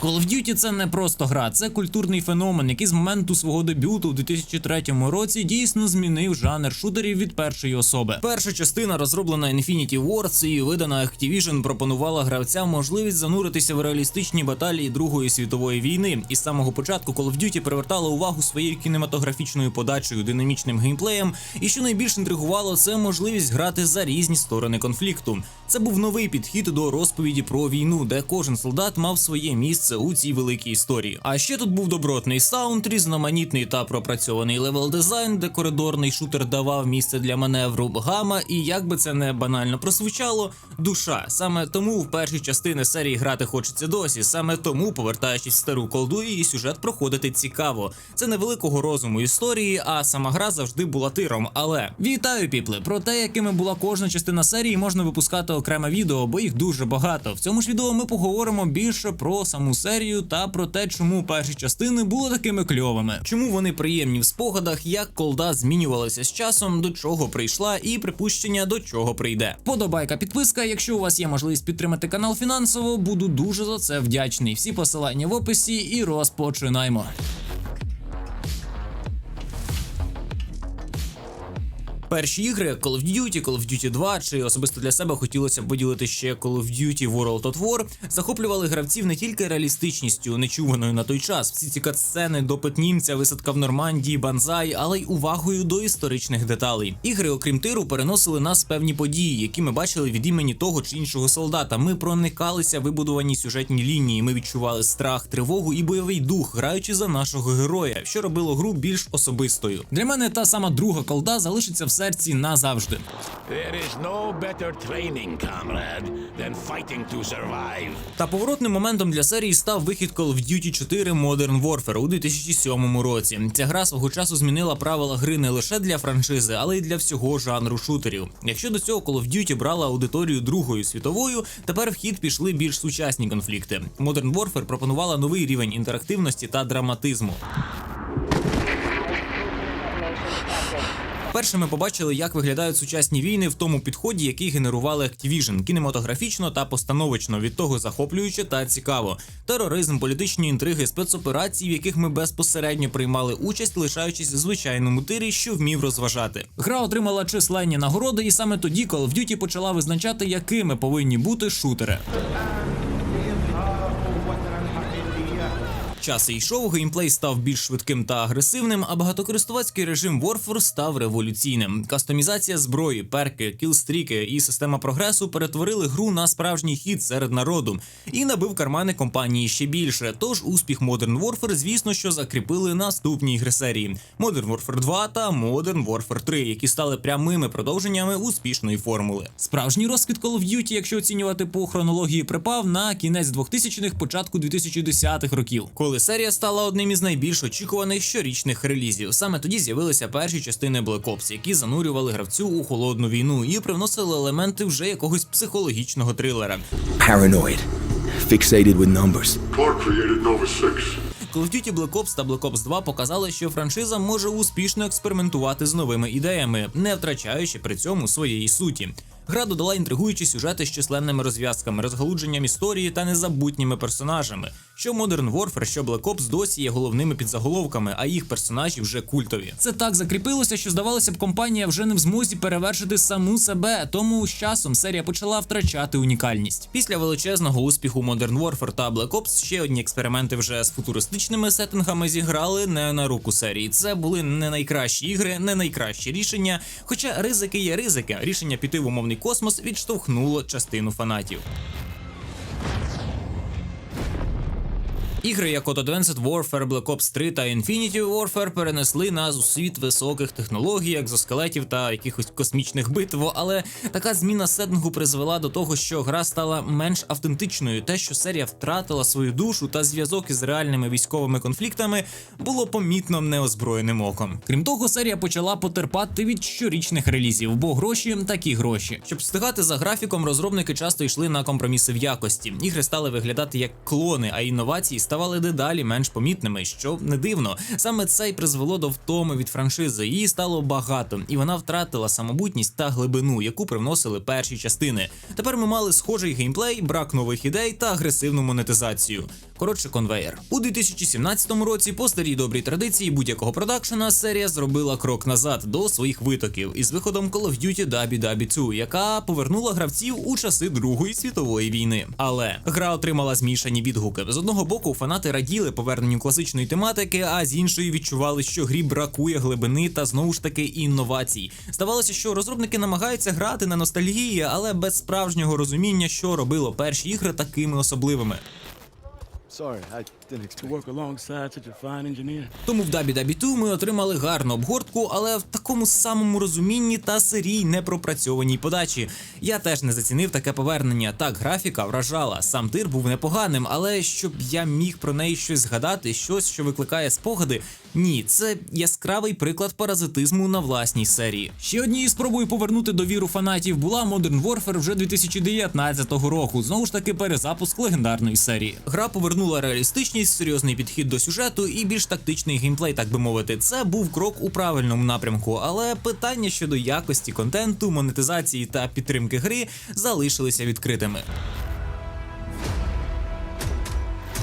Call of Duty це не просто гра, це культурний феномен, який з моменту свого дебюту у 2003 році дійсно змінив жанр шутерів від першої особи. Перша частина, розроблена Infinity Ward і видана Activision, пропонувала гравцям можливість зануритися в реалістичні баталії Другої світової війни. І з самого початку Call of Duty привертала увагу своєю кінематографічною подачею, динамічним геймплеєм. І що найбільш інтригувало, це можливість грати за різні сторони конфлікту. Це був новий підхід до розповіді про війну, де кожен солдат мав своє місце у цій великій історії. А ще тут був добротний саунд, різноманітний та пропрацьований левел дизайн, де коридорний шутер давав місце для маневру гама, і як би це не банально прозвучало, душа. Саме тому в першій частини серії грати хочеться досі. Саме тому, повертаючись в стару колду, її сюжет проходити цікаво. Це невеликого розуму історії, а сама гра завжди була тиром. Але вітаю, піпли! Про те, якими була кожна частина серії, можна випускати окреме відео, бо їх дуже багато. В цьому ж відео ми поговоримо більше про саму серію та про те, чому перші частини були такими кльовими, чому вони приємні в спогадах, як колда змінювалася з часом, до чого прийшла, і припущення до чого прийде. Подобайка, підписка. Якщо у вас є можливість підтримати канал фінансово, буду дуже за це вдячний. Всі посилання в описі і розпочинаємо. Перші ігри Call of Duty, Call of Duty 2, чи особисто для себе хотілося б виділити ще Call of Duty World at War, захоплювали гравців не тільки реалістичністю, нечуваною на той час. Всі ці катсцени, допит німця, висадка в Нормандії, банзай, але й увагою до історичних деталей. Ігри, окрім тиру, переносили нас певні події, які ми бачили від імені того чи іншого солдата. Ми проникалися в вибудовані сюжетні лінії. Ми відчували страх, тривогу і бойовий дух, граючи за нашого героя, що робило гру більш особистою. Для мене та сама друга колда залишиться в серці назавжди. There is no better training, comrade, than fighting to survive. Та поворотним моментом для серії став вихід Call of Duty 4 Modern Warfare у 2007 році. Ця гра свого часу змінила правила гри не лише для франшизи, але й для всього жанру шутерів. Якщо до цього Call of Duty брала аудиторію Другою світовою, тепер в хід пішли більш сучасні конфлікти. Modern Warfare пропонувала новий рівень інтерактивності та драматизму. Перше ми побачили, як виглядають сучасні війни в тому підході, який генерували Activision, кінематографічно та постановочно, від того захоплююче та цікаво. Тероризм, політичні інтриги, спецоперації, в яких ми безпосередньо приймали участь, лишаючись звичайному тирі, що вмів розважати. Гра отримала численні нагороди, і саме тоді Call of Duty почала визначати, якими повинні бути шутери. Час йшов, геймплей став більш швидким та агресивним, а багатокористувацький режим Warfare став революційним. Кастомізація зброї, перки, кілстріки і система прогресу перетворили гру на справжній хід серед народу і набив кармани компанії ще більше. Тож успіх Modern Warfare, звісно, що закріпили наступні ігри серії: Modern Warfare 2 та Modern Warfare 3, які стали прямими продовженнями успішної формули. Справжній розквіт Call of Duty, якщо оцінювати по хронології, припав на кінець 2000-х, початку 2010-х років, коли серія стала одним із найбільш очікуваних щорічних релізів. Саме тоді з'явилися перші частини Black Ops, які занурювали гравцю у холодну війну і привносили елементи вже якогось психологічного трилера. Paranoid. Fixated with numbers. Clark created Nova 6. Call of Duty Black Ops та Black Ops 2 показали, що франшиза може успішно експериментувати з новими ідеями, не втрачаючи при цьому своєї суті. Гра додала інтригуючі сюжети з численними розв'язками, розгалудженням історії та незабутніми персонажами. Що Modern Warfare, що Black Ops досі є головними підзаголовками, а їх персонажі вже культові. Це так закріпилося, що здавалося б, компанія вже не в змозі перевершити саму себе. Тому з часом серія почала втрачати унікальність. Після величезного успіху Modern Warfare та Black Ops ще одні експерименти вже з футуристичними сеттингами зіграли не на руку серії. Це були не найкращі ігри, не найкращі рішення. Хоча ризики є ризики. Рішення піти в умовний космос відштовхнуло частину фанатів. Ігри, як от Advanced Warfare, Black Ops 3 та Infinity Warfare перенесли нас у світ високих технологій, екзоскелетів та якихось космічних битв. Але така зміна сеттингу призвела до того, що гра стала менш автентичною. Те, що серія втратила свою душу та зв'язок із реальними військовими конфліктами, було помітно неозброєним оком. Крім того, серія почала потерпати від щорічних релізів, бо гроші такі гроші. Щоб встигати за графіком, розробники часто йшли на компроміси в якості. Ігри стали виглядати як клони, а інновації ставали дедалі менш помітними, що не дивно. Саме це й призвело до втоми від франшизи. Її стало багато, і вона втратила самобутність та глибину, яку привносили перші частини. Тепер ми мали схожий геймплей, брак нових ідей та агресивну монетизацію. Коротше, конвейер. У 2017 році, по старій добрій традиції будь-якого продакшена, серія зробила крок назад до своїх витоків із виходом Call of Duty WW2, яка повернула гравців у часи Другої світової війни. Але гра отримала змішані відгуки. З одного боку, фанати раділи поверненню класичної тематики, а з іншої відчували, що грі бракує глибини та знову ж таки інновацій. Здавалося, що розробники намагаються грати на ностальгії, але без справжнього розуміння, що робило перші ігри такими особливими. Sorry, I Тому в WW2 ми отримали гарну обгортку, але в такому самому розумінні та сирій непропрацьованій подачі. Я теж не зацінив таке повернення. Так, графіка вражала. Сам тир був непоганим, але щоб я міг про неї щось згадати, щось, що викликає спогади. Ні, це яскравий приклад паразитизму на власній серії. Ще однією спробою повернути довіру фанатів була Modern Warfare вже 2019 року. Знову ж таки, перезапуск легендарної серії. Гра повернула реалістичність, серйозний підхід до сюжету і більш тактичний геймплей, так би мовити. Це був крок у правильному напрямку, але питання щодо якості контенту, монетизації та підтримки гри залишилися відкритими.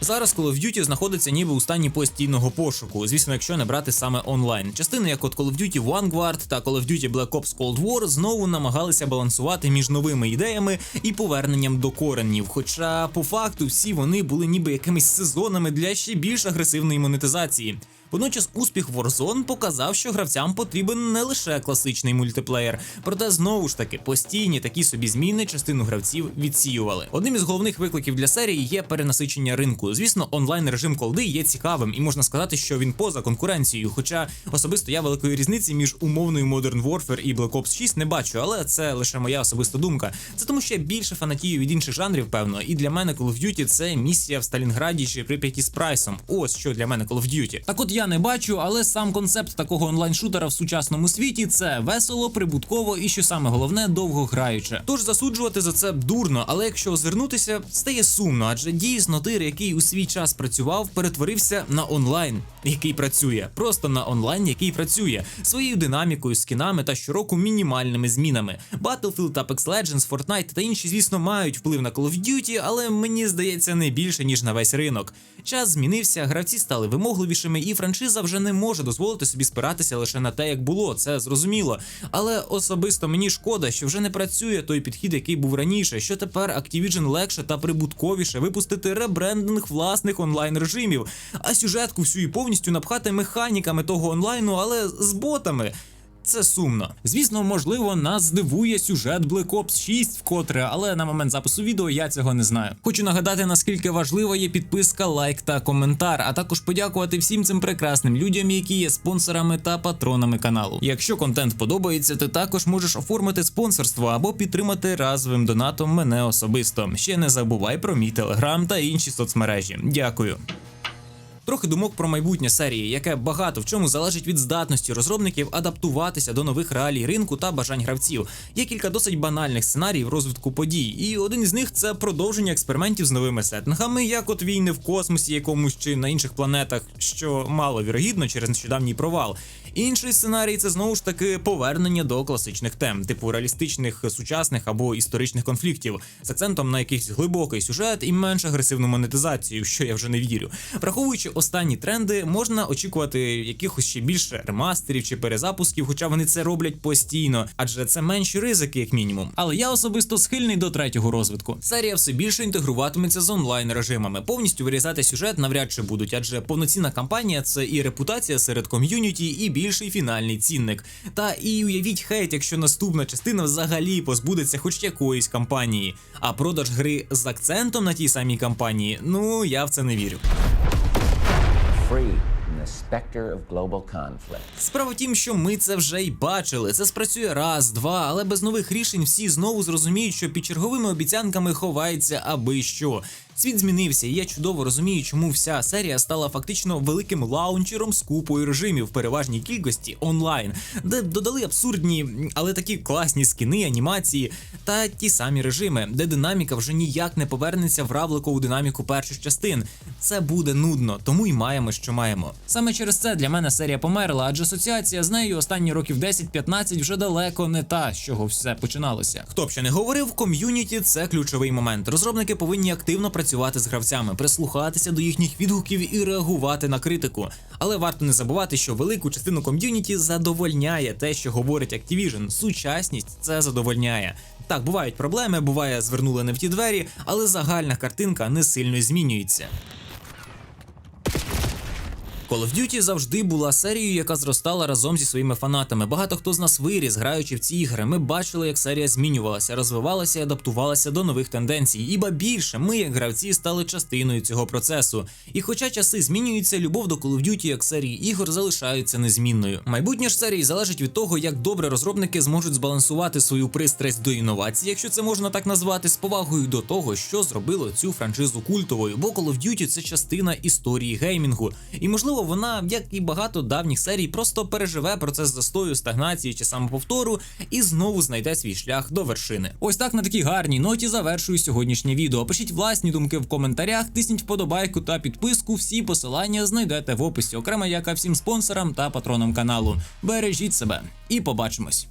Зараз Call of Duty знаходиться ніби у стані постійного пошуку. Звісно, якщо не брати саме онлайн. Частини, як от Call of Duty Vanguard та Call of Duty Black Ops Cold War, знову намагалися балансувати між новими ідеями і поверненням до коренів. Хоча по факту всі вони були ніби якимись сезонами для ще більш агресивної монетизації. Водночас успіх Warzone показав, що гравцям потрібен не лише класичний мультиплеєр, проте знову ж таки постійні такі собі зміни частину гравців відсіювали. Одним із головних викликів для серії є перенасичення ринку. Звісно, онлайн режим колди є цікавим, і можна сказати, що він поза конкуренцією. Хоча особисто я великої різниці між умовною Modern Warfare і Black Ops 6 не бачу, але це лише моя особиста думка. Це тому, що я більше фанатію від інших жанрів, певно, і для мене Call of Duty це місія в Сталінграді чи Прип'яті з Прайсом. Ось що для мене Call of Duty. Так от я не бачу, але сам концепт такого онлайн-шутера в сучасному світі це весело, прибутково і що саме головне, довго граюче. Тож засуджувати за це дурно, але якщо озирнутися, стає сумно, адже дійсно тир, який у свій час працював, перетворився на онлайн, який працює, просто на онлайн, який працює своєю динамікою, скінами та щороку мінімальними змінами. Battlefield, Apex Legends, Fortnite та інші, звісно, мають вплив на Call of Duty, але мені здається не більше ніж на весь ринок. Час змінився, гравці стали вимогливішими, і франшиза вже не може дозволити собі спиратися лише на те, як було. Це зрозуміло. Але особисто мені шкода, що вже не працює той підхід, який був раніше. Що тепер Activision легше та прибутковіше випустити ребрендинг власних онлайн режимів, а сюжетку всю і повністю напхати механіками того онлайну, але з ботами. Це сумно. Звісно, можливо, нас здивує сюжет Black Ops 6 вкотре, але на момент запису відео я цього не знаю. Хочу нагадати, наскільки важлива є підписка, лайк та коментар, а також подякувати всім цим прекрасним людям, які є спонсорами та патронами каналу. Якщо контент подобається, ти також можеш оформити спонсорство або підтримати разовим донатом мене особисто. Ще не забувай про мій телеграм та інші соцмережі. Дякую. Трохи думок про майбутнє серії, яке багато в чому залежить від здатності розробників адаптуватися до нових реалій ринку та бажань гравців. Є кілька досить банальних сценаріїв розвитку подій, і один із них це продовження експериментів з новими сеттингами, як от війни в космосі, якомусь чи на інших планетах, що мало вірогідно через нещодавній провал. Інший сценарій це знову ж таки повернення до класичних тем, типу реалістичних сучасних або історичних конфліктів, з акцентом на якийсь глибокий сюжет і менш агресивну монетизацію, що я вже не вірю. Враховуючи останні тренди, можна очікувати якихось ще більше ремастерів чи перезапусків, хоча вони це роблять постійно, адже це менші ризики, як мінімум. Але я особисто схильний до третього розвитку. Серія все більше інтегруватиметься з онлайн режимами. Повністю вирізати сюжет навряд чи будуть, адже повноцінна кампанія це і репутація серед ком'юніті, і більший фінальний цінник. Та і уявіть хейт, якщо наступна частина взагалі позбудеться хоч якоїсь кампанії. А продаж гри з акцентом на тій самій кампанії, ну я в це не вірю. free of global conflict. Справа в тім, що ми це вже й бачили. Це спрацює раз, два, але без нових рішень всі знову зрозуміють, що під черговими обіцянками ховається аби що. Світ змінився, і я чудово розумію, чому вся серія стала фактично великим лаунчером з купою режимів в переважній кількості онлайн, де додали абсурдні, але такі класні скіни, анімації та ті самі режими, де динаміка вже ніяк не повернеться в равликову динаміку перших частин. Це буде нудно, тому й маємо, що маємо. Саме через це для мене серія померла, адже асоціація з нею останні років 10-15 вже далеко не та, з чого все починалося. Хто б ще не говорив, ком'юніті це ключовий момент. Розробники повинні активно працювати з гравцями, прислухатися до їхніх відгуків і реагувати на критику. Але варто не забувати, що велику частину ком'юніті задовольняє те, що говорить Activision. Сучасність це задовольняє. Так, бувають проблеми, буває звернули не в ті двері, але загальна картинка не сильно змінюється. Call of Duty завжди була серією, яка зростала разом зі своїми фанатами. Багато хто з нас виріс, граючи в ці ігри. Ми бачили, як серія змінювалася, розвивалася і адаптувалася до нових тенденцій. І ба більше, ми, як гравці, стали частиною цього процесу. І хоча часи змінюються, любов до Call of Duty як серії ігор залишається незмінною. Майбутнє ж серії залежить від того, як добре розробники зможуть збалансувати свою пристрасть до інновацій, якщо це можна так назвати, з повагою до того, що зробило цю франшизу культовою. Бо Call of Duty – це частина історії геймінгу, і можливо вона, як і багато давніх серій, просто переживе процес застою, стагнації чи самоповтору і знову знайде свій шлях до вершини. Ось так на такій гарній ноті завершую сьогоднішнє відео. Пишіть власні думки в коментарях, тисніть вподобайку та підписку. Всі посилання знайдете в описі, окремо як всім спонсорам та патронам каналу. Бережіть себе і побачимось.